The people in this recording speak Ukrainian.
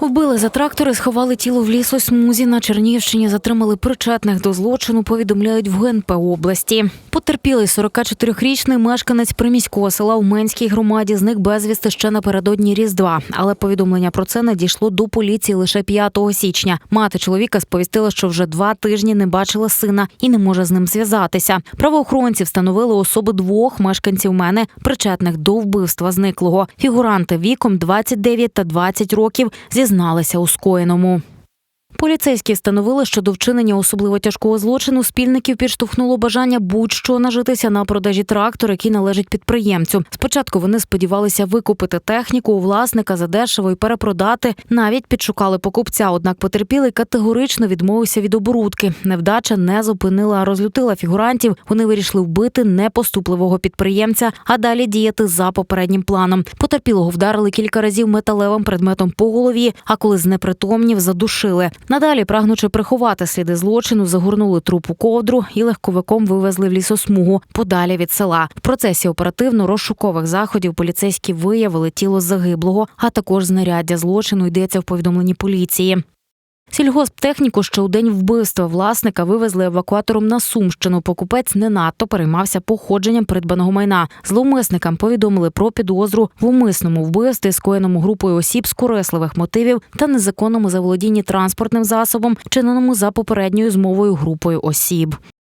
Вбили за трактори, сховали тіло в лісосмузі. На Чернігівщині затримали причетних до злочину, повідомляють в ГНП області. Потерпілий 44-річний мешканець приміського села в Менській громаді зник безвісти ще напередодні Різдва. Але повідомлення про це надійшло до поліції лише 5 січня. Мати чоловіка сповістила, що вже два тижні не бачила сина і не може з ним зв'язатися. Правоохоронці встановили особи двох мешканців мене, причетних до вбивства зниклого. Фігуранти віком 29 та 20 років зізналися у скоєному. Поліцейські встановили, що до вчинення особливо тяжкого злочину спільників підштовхнуло бажання будь-що нажитися на продажі трактора, який належить підприємцю. Спочатку вони сподівалися викупити техніку у власника задешево і перепродати. Навіть підшукали покупця. Однак потерпілий категорично відмовився від оборудки. Невдача не зупинила, а розлютила фігурантів. Вони вирішили вбити непоступливого підприємця, а далі діяти за попереднім планом. Потерпілого вдарили кілька разів металевим предметом по голові, а коли знепритомнів, задушили. Надалі, прагнучи приховати сліди злочину, загорнули труп у ковдру і легковиком вивезли в лісосмугу подалі від села. В процесі оперативно-розшукових заходів поліцейські виявили тіло загиблого, а також знаряддя злочину йдеться в повідомленні поліції. Сільгосптехніку ще у день вбивства власника вивезли евакуатором на Сумщину. Покупець не надто переймався походженням придбаного майна. Зловмисникам повідомили про підозру в умисному вбивстві, скоєному групою осіб з корисливих мотивів та незаконному заволодінні транспортним засобом, вчиненому за попередньою змовою групою осіб.